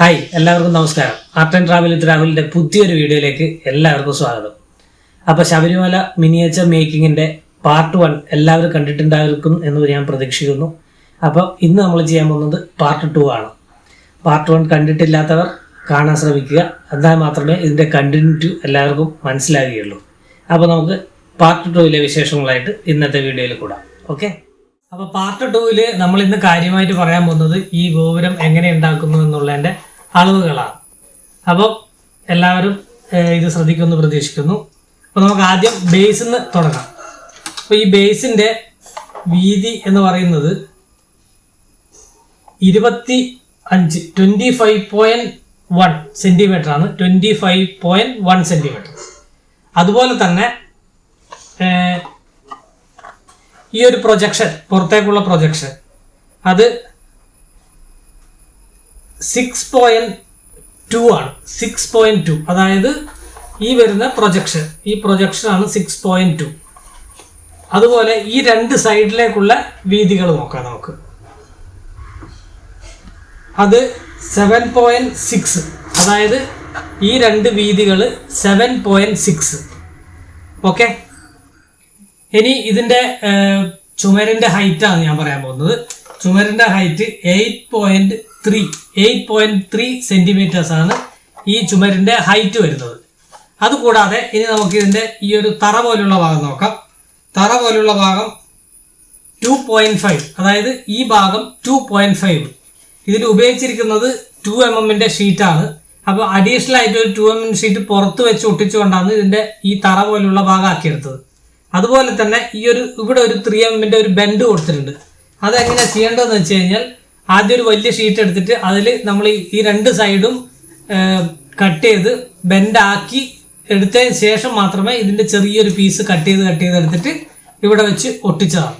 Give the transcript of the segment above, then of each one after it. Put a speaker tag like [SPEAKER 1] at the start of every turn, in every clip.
[SPEAKER 1] Hi എല്ലാവർക്കും നമസ്കാരം. Art and travel with രാഹുലിന്റെ പുതിയൊരു വീഡിയോയിലേക്ക് എല്ലാവർക്കും സ്വാഗതം. അപ്പോൾ ശബരിമല മിനിയേച്ചർ മേക്കിങ്ങിന്റെ പാർട്ട് വൺ എല്ലാവരും കണ്ടിട്ടുണ്ടായിരിക്കും എന്ന് ഞാൻ പ്രതീക്ഷിക്കുന്നു. അപ്പോൾ ഇന്ന് നമ്മൾ ചെയ്യാൻ പോകുന്നത് പാർട്ട് ടു ആണ്. പാർട്ട് വൺ കണ്ടിട്ടില്ലാത്തവർ കാണാൻ ശ്രമിക്കുക. എന്നാൽ മാത്രമേ ഇതിന്റെ കണ്ടിന്യൂറ്റി എല്ലാവർക്കും മനസ്സിലാകുകയുള്ളൂ അപ്പോൾ നമുക്ക് പാർട്ട് ടുവിലെ വിശേഷങ്ങളായിട്ട് ഇന്നത്തെ വീഡിയോയിൽ കൂടാം. ഓക്കെ? അപ്പോൾ പാർട്ട് ടൂവിൽ നമ്മൾ ഇന്ന് കാര്യമായിട്ട് പറയാൻ പോകുന്നത് ഈ ഗോപുരം എങ്ങനെ ഉണ്ടാക്കുന്നു എന്നുള്ളതിന്റെ അളവുകളാണ്. അപ്പോൾ എല്ലാവരും ഇത് ശ്രദ്ധിക്കുമെന്ന് പ്രതീക്ഷിക്കുന്നു. അപ്പോൾ നമുക്ക് ആദ്യം ബേസിൽ നിന്ന് തുടങ്ങാം. അപ്പോൾ ഈ ബേസിന്റെ വീതി എന്ന് പറയുന്നത് ഇരുപത്തി അഞ്ച് twenty five point one centimetre ആണ്. Twenty five point one centimetre അതുപോലെ തന്നെ ഈ ഒരു പ്രൊജക്ഷൻ പുറത്തേക്കുള്ള പ്രൊജക്ഷൻ അത് സിക്സ് പോയിന്റ് ടു ആണ്. സിക്സ് പോയിന്റ് ടു അതായത് ഈ വരുന്ന പ്രൊജക്ഷൻ ഈ പ്രൊജക്ഷൻ ആണ് സിക്സ് പോയിന്റ് ടു അതുപോലെ ഈ രണ്ട് സൈഡിലേക്കുള്ള വീതികൾ നോക്കാം നമുക്ക്. അത് സെവൻ പോയിന്റ് സിക്സ് അതായത് ഈ രണ്ട് വീതികൾ സെവൻ പോയിന്റ് സിക്സ് ഓക്കെ ഇനി ഇതിന്റെ ചുമരിന്റെ ഹൈറ്റ് ആണ് ഞാൻ പറയാൻ പോകുന്നത്. ചുമരിന്റെ height eight point three eight point three centimetres ആണ് ഈ ചുമരിന്റെ ഹൈറ്റ് വരുന്നത്. അതുകൂടാതെ ഇനി നമുക്ക് ഇതിന്റെ ഈ ഒരു തറ പോലുള്ള ഭാഗം നോക്കാം. തറ പോലുള്ള ഭാഗം ടു പോയിന്റ് ഫൈവ് അതായത് ഈ ഭാഗം ടു പോയിന്റ് ഫൈവ് ഇതിൽ ഉപയോഗിച്ചിരിക്കുന്നത് ടു എം എമ്മിന്റെ ഷീറ്റാണ് അപ്പോൾ അഡീഷണൽ ആയിട്ട് ഒരു ടു എം എം ഷീറ്റ് പുറത്ത് വെച്ച് ഒട്ടിച്ചുകൊണ്ടാണ് ഇതിന്റെ ഈ തറ പോലുള്ള ഭാഗം ആക്കിയെടുത്തത് അതുപോലെ തന്നെ ഈ ഒരു ഇവിടെ ഒരു ത്രീ എമ്മിന്റെ ഒരു ബെൻഡ് കൊടുത്തിട്ടുണ്ട്. അതെങ്ങനെ ചെയ്യേണ്ടതെന്ന് വെച്ച് കഴിഞ്ഞാൽ ആദ്യം ഒരു വലിയ ഷീറ്റ് എടുത്തിട്ട് അതിൽ നമ്മൾ ഈ- രണ്ട് സൈഡും കട്ട് ചെയ്ത് ബെൻഡാക്കി എടുത്തതിന് ശേഷം മാത്രമേ ഇതിന്റെ ചെറിയൊരു പീസ് കട്ട് ചെയ്ത് കട്ട് ചെയ്ത് എടുത്തിട്ട് ഇവിടെ വെച്ച് ഒട്ടിച്ചതാണ്.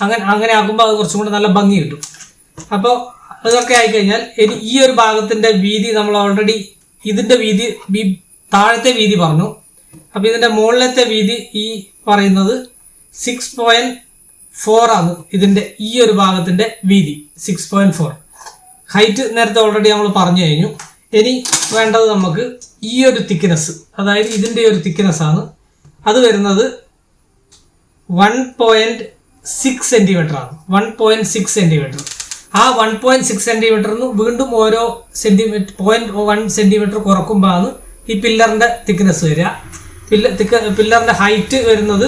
[SPEAKER 1] അങ്ങനെ അങ്ങനെ ആകുമ്പോൾ അത് കുറച്ചും കൂടെ നല്ല ഭംഗി കിട്ടും. അപ്പോൾ അതൊക്കെ ആയിക്കഴിഞ്ഞാൽ ഈ ഒരു ഭാഗത്തിന്റെ വീതി നമ്മൾ ഓൾറെഡി ഇതിന്റെ വീതി താഴത്തെ വീതി പറഞ്ഞു. അപ്പൊ ഇതിന്റെ മുകളിലത്തെ വീതി ഈ പറയുന്നത് സിക്സ് പോയിന്റ് ഫോർ ആണ് ഇതിന്റെ ഈ ഒരു ഭാഗത്തിന്റെ വീതി സിക്സ് പോയിന്റ് ഫോർ ഹൈറ്റ് നേരത്തെ ഓൾറെഡി നമ്മൾ പറഞ്ഞു കഴിഞ്ഞു. ഇനി വേണ്ടത് നമുക്ക് ഈ ഒരു തിക്നെസ് അതായത് ഇതിന്റെ ഒരു തിക്നെസ് ആണ്. അത് വരുന്നത് വൺ പോയിന്റ് സിക്സ് സെന്റിമീറ്റർ ആണ്. വൺ പോയിന്റ് സിക്സ് സെന്റിമീറ്റർ ആ വൺ പോയിന്റ് സിക്സ് സെന്റിമീറ്ററിന് വീണ്ടും ഓരോ സെന്റിമീറ്റർ പോയിന്റ് വൺ സെന്റിമീറ്റർ കുറക്കുമ്പോഴാണ് ഈ പില്ലറിന്റെ തിക്നെസ് വരിക. പില്ല പില്ലറിന്റെ ഹൈറ്റ് വരുന്നത്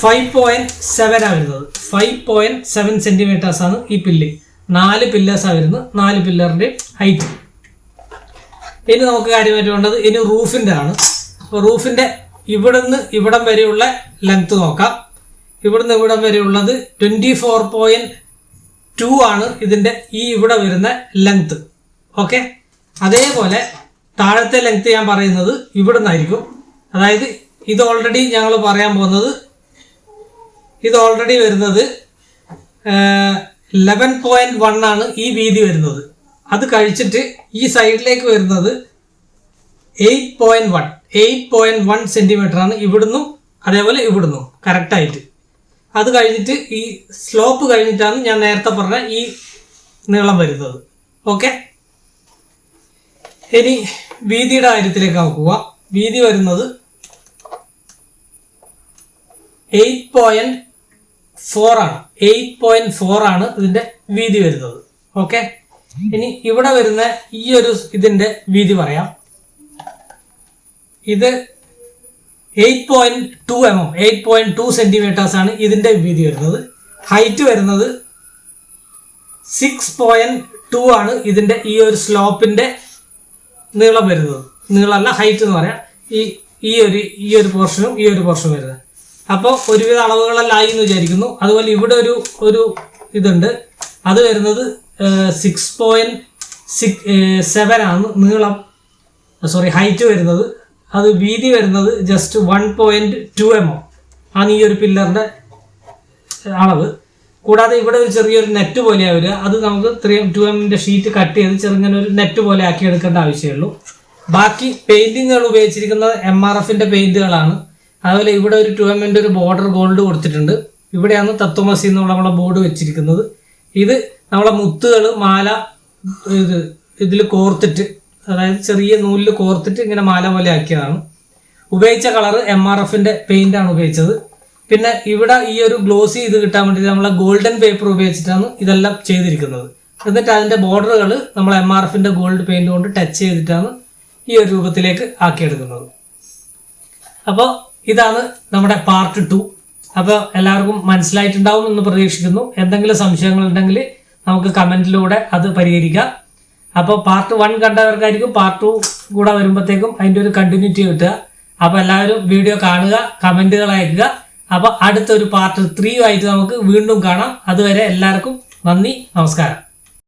[SPEAKER 1] ഫൈവ് പോയിന്റ് സെവൻ ആണ് വരുന്നത്. ഫൈവ് പോയിന്റ് സെവൻ സെന്റിമീറ്റേഴ്സ് ആണ് ഈ പില്ല്. നാല് പില്ലേഴ്സാണ് വരുന്നത്. നാല് പില്ലറിന്റെ ഹൈറ്റ് ഇനി നമുക്ക് കാര്യമായിട്ട് വേണ്ടത് ഇനി റൂഫിന്റെ ആണ്. അപ്പോൾ റൂഫിന്റെ ഇവിടുന്ന് ഇവിടം വരെയുള്ള ലെങ്ത് നോക്കാം. ഇവിടുന്ന് ഇവിടം വരെയുള്ളത് ട്വന്റി ഫോർ പോയിന്റ് ടു ആണ് ഇതിന്റെ ഈ ഇവിടെ വരുന്ന ലെങ്ത് ഓക്കെ അതേപോലെ താഴത്തെ ലെങ്ത് ഞാൻ പറയുന്നത് ഇവിടുന്നായിരിക്കും. അതായത് ഇത് ഓൾറെഡി ഞങ്ങൾ പറയാൻ പോകുന്നത് ഇത് ഓൾറെഡി വരുന്നത് ലെവൻ പോയിന്റ് വൺ ആണ് ഈ വീതി വരുന്നത്. അത് കഴിച്ചിട്ട് ഈ സൈഡിലേക്ക് വരുന്നത് eight point one eight point one centimetre ആണ് ഇവിടുന്നും അതേപോലെ ഇവിടുന്നും കറക്റ്റായിട്ട് അത് കഴിഞ്ഞിട്ട് ഈ സ്ലോപ്പ് കഴിഞ്ഞിട്ടാണ് ഞാൻ നേരത്തെ പറഞ്ഞ ഈ നീളം വരുന്നത്. ഓക്കെ ഇനി വീതിയുടെ കാര്യത്തിലേക്ക് നോക്കുക വീതി വരുന്നത് എയ്റ്റ് പോയിന്റ് ഫോർ ആണ്. എയ്റ്റ് പോയിന്റ് ഫോർ ആണ് ഇതിന്റെ വീതി വരുന്നത്. ഓക്കെ ഇനി ഇവിടെ വരുന്ന ഈ ഒരു ഇതിന്റെ വീതി പറയാം. ഇത് eight point two M M eight point two centimetres ആണ് ഇതിന്റെ വീതി വരുന്നത്. ഹൈറ്റ് വരുന്നത് സിക്സ് പോയിന്റ് ടു ആണ് ഇതിന്റെ ഈ ഒരു സ്ലോപ്പിന്റെ നീളം വരുന്നത്. നീളമല്ല ഹൈറ്റ് എന്ന് പറയാം. ഈ ഈ ഒരു ഈ ഒരു പോർഷനും ഈ ഒരു പോർഷനും വരുന്നത്. അപ്പോൾ ഒരുവിധ അളവുകളെല്ലാം ആയി എന്ന് വിചാരിക്കുന്നു. അതുപോലെ ഇവിടെ ഒരു ഒരു ഇതുണ്ട്. അത് വരുന്നത് സിക്സ് പോയിന്റ് സിക്സ് സെവൻ ആണ് നീളം. സോറി ഹൈറ്റ് വരുന്നത്. അത് വീതി വരുന്നത് just one point two M ആണ് ഈ ഒരു പില്ലറിന്റെ അളവ്. കൂടാതെ ഇവിടെ ഒരു ചെറിയൊരു നെറ്റ് പോലെയാണ് അത് നമുക്ക് ത്രീ ടു എമ്മിന്റെ ഷീറ്റ് കട്ട് ചെയ്ത് ചെറുങ്ങനെ ഒരു നെറ്റ് പോലെ ആക്കി എടുക്കേണ്ട ആവശ്യമുള്ളൂ ബാക്കി പെയിന്റിങ്ങുകൾ ഉപയോഗിച്ചിരിക്കുന്നത് എം ആർ എഫിന്റെ പെയിന്റുകളാണ് അതുപോലെ ഇവിടെ ഒരു ടു എമ്മിന്റെ ഒരു ബോർഡർ ഗോൾഡ് കൊടുത്തിട്ടുണ്ട്. ഇവിടെയാണ് തത്വമസി എന്നുള്ള നമ്മളെ ബോർഡ് വെച്ചിരിക്കുന്നത്. ഇത് നമ്മളെ മുത്തുകൾ മാല ഇത് ഇതിൽ കോർത്തിട്ട് അതായത് ചെറിയ നൂലിൽ കോർത്തിട്ട് ഇങ്ങനെ മാല പോലെ ആക്കിയതാണ്. ഉപയോഗിച്ച കളർ എം ആർ എഫിന്റെ പെയിന്റ് ആണ് ഉപയോഗിച്ചത്. പിന്നെ ഇവിടെ ഈ ഒരു ഗ്ലോസി ഇത് കിട്ടാൻ വേണ്ടി നമ്മളെ ഗോൾഡൻ പേപ്പർ ഉപയോഗിച്ചിട്ടാണ് ഇതെല്ലാം ചെയ്തിരിക്കുന്നത്. എന്നിട്ട് അതിന്റെ ബോർഡറുകൾ നമ്മൾ എം ആർ എഫിന്റെ ഗോൾഡ് പെയിന്റ് കൊണ്ട് ടച്ച് ചെയ്തിട്ടാണ് ഈ ഒരു രൂപത്തിലേക്ക് ആക്കിയെടുക്കുന്നത്. അപ്പോൾ ഇതാണ് നമ്മുടെ പാർട്ട് ടു അപ്പോൾ എല്ലാവർക്കും മനസ്സിലായിട്ടുണ്ടാവും എന്ന് പ്രതീക്ഷിക്കുന്നു. എന്തെങ്കിലും സംശയങ്ങൾ ഉണ്ടെങ്കിൽ നമുക്ക് കമന്റിലൂടെ അത് പരിഹരിക്കാം. അപ്പോൾ പാർട്ട് വൺ കണ്ടവർക്കായിരിക്കും പാർട്ട് ടു കൂടെ വരുമ്പോഴത്തേക്കും അതിന്റെ ഒരു കണ്ടിന്യൂറ്റി കിട്ടുക. അപ്പോൾ എല്ലാവരും വീഡിയോ കാണുക കമന്റുകൾ അയക്കുക. അപ്പോൾ അടുത്തൊരു പാർട്ട് ത്രീ ആയിട്ട് നമുക്ക് വീണ്ടും കാണാം. അതുവരെ എല്ലാവർക്കും നന്ദി നമസ്കാരം.